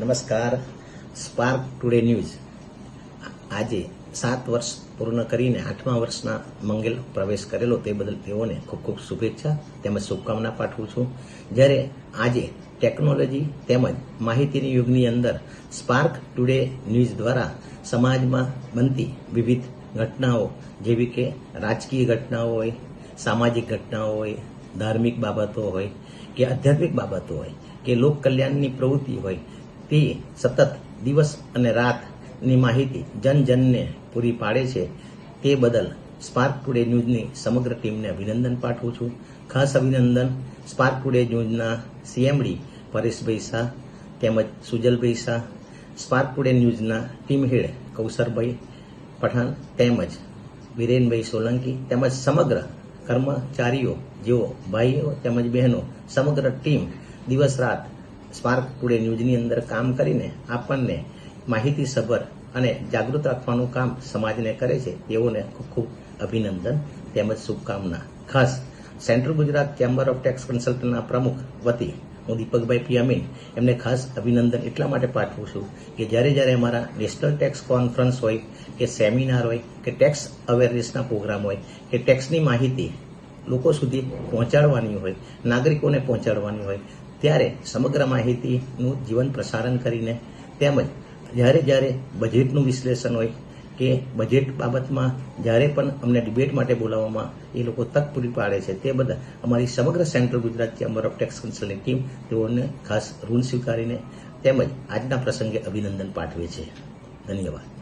નમસ્કાર. Spark today news આજે સાત વર્ષ પૂર્ણ કરીને આઠમા વર્ષના મંગેલ પ્રવેશ કરેલો તે બદલ તેઓને ખૂબ ખૂબ શુભેચ્છા તેમજ શુભકામના પાઠવું છું. જ્યારે આજે ટેકનોલોજી તેમજ માહિતીની યુગની અંદર સ્પાર્ક ટુડે ન્યૂઝ દ્વારા સમાજમાં બનતી વિવિધ ઘટનાઓ જેવી કે રાજકીય ઘટનાઓ હોય, સામાજિક ઘટનાઓ હોય, ધાર્મિક બાબતો હોય કે આધ્યાત્મિક બાબતો હોય કે લોક કલ્યાણની પ્રવૃત્તિ હોય તે સતત દિવસ અને રાતની માહિતી જનજનને પૂરી પાડે છે. તે બદલ સ્પાર્ક ટુડે ન્યૂઝની સમગ્ર ટીમને અભિનંદન પાઠવું છું. ખાસ અભિનંદન સ્પાર્ક ટુડે ન્યૂઝના સીએમડી પરેશભાઈ શાહ તેમજ સુજલભાઈ શાહ, સ્પાર્ક ટુડે ન્યૂઝના ટીમ હેડ કૌશરભાઈ પઠાણ તેમજ વિરેનભાઈ સોલંકી તેમજ સમગ્ર કર્મચારીઓ, જેઓ ભાઈઓ તેમજ બહેનો, સમગ્ર ટીમ દિવસ રાત સ્પાર્ક ટુડે ન્યૂઝની અંદર કામ કરીને આપણને માહિતીસભર અને જાગૃત રાખવાનું કામ સમાજને કરે છે, તેઓને ખૂબ ખૂબ અભિનંદન તેમજ શુભકામના. ખાસ Central Gujarat Chamber of Tax કન્સલ્ટન્ટના પ્રમુખ વતી હું દીપકભાઈ પિયામીન એમને ખાસ અભિનંદન એટલા માટે પાઠવું છું કે જ્યારે જ્યારે અમારા નેશનલ ટેક્સ કોન્ફરન્સ હોય, કે સેમિનાર હોય, કે ટેક્સ અવેરનેસના પ્રોગ્રામ હોય, કે ટેક્સની માહિતી લોકો સુધી પહોંચાડવાની હોય, નાગરિકોને પહોંચાડવાની હોય ત્યારે સમગ્ર માહિતીનું જીવન પ્રસારણ કરીને તેમજ જ્યારે જ્યારે બજેટનું વિશ્લેષણ હોય કે બજેટ બાબતમાં જ્યારે પણ અમને ડિબેટ માટે બોલાવવામાં એ લોકો તક પૂરી પાડે છે, તે બધા અમારી સમગ્ર Central Gujarat Chamber of Tax કન્સલ્ટની team તેઓને ખાસ ઋણ સ્વીકારીને તેમજ આજના પ્રસંગે અભિનંદન પાઠવે છે. ધન્યવાદ.